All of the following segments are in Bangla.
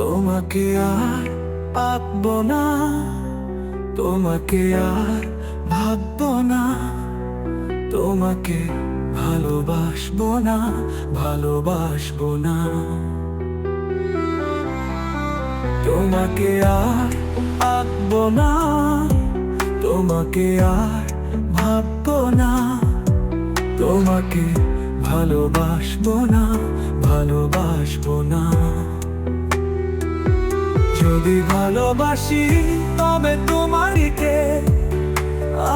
তোমাকে আর পাবব না, তোমাকে আর ভাবব না, তোমাকে ভালোবাসবো না ভালোবাসবো না। তোমাকে আর আঁকব না, তোমাকে আর ভাবব না, তোমাকে ভালোবাসবো না ভালোবাসবো না। যদি ভালোবাসি, তবে তোমারিকে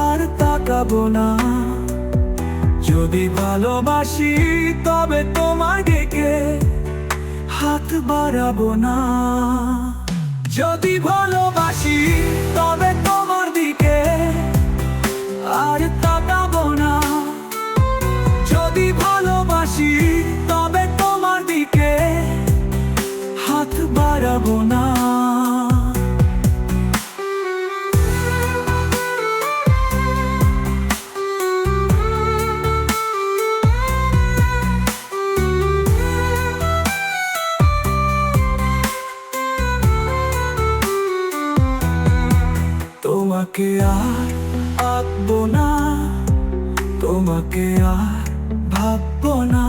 আর তাকাবো না। যদি ভালোবাসি, তবে তোমার দিকে হাত বাড়াবো না। যদি ভালোবাসি, তবে তোমাকে আর আঁকবো না, তোমাকে আর ভাববো না,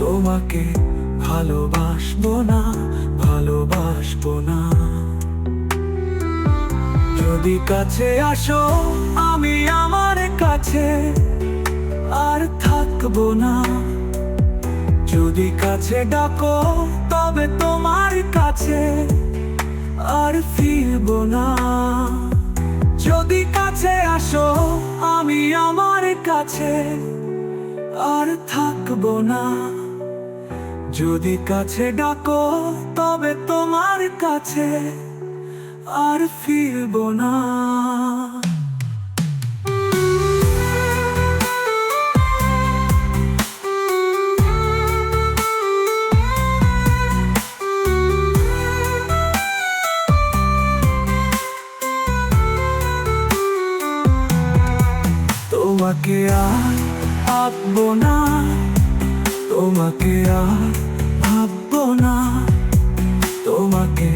তোমাকে ভালোবাসবো না ভালোবাসবো না। যদি কাছে আসো, আমি আমার কাছে আর থাকব না। যদি কাছে ডাকো, তবে তোমার কাছে আমার কাছে আর থাকব না। যদি কাছে ডাকো তবে তোমার কাছে আর ফিরব না। তোমাকে আর আঁকবো না, তোমাকে আর ভাববো না, তোমাকে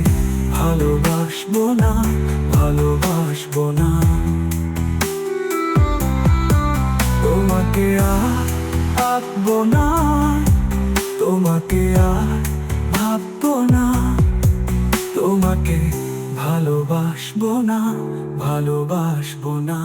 ভালোবাসবো না ভালোবাসবো না। তোমাকে আর আঁকবো না, তোমাকে আর ভাববো না, তোমাকে ভালোবাসবো না ভালোবাসবো না।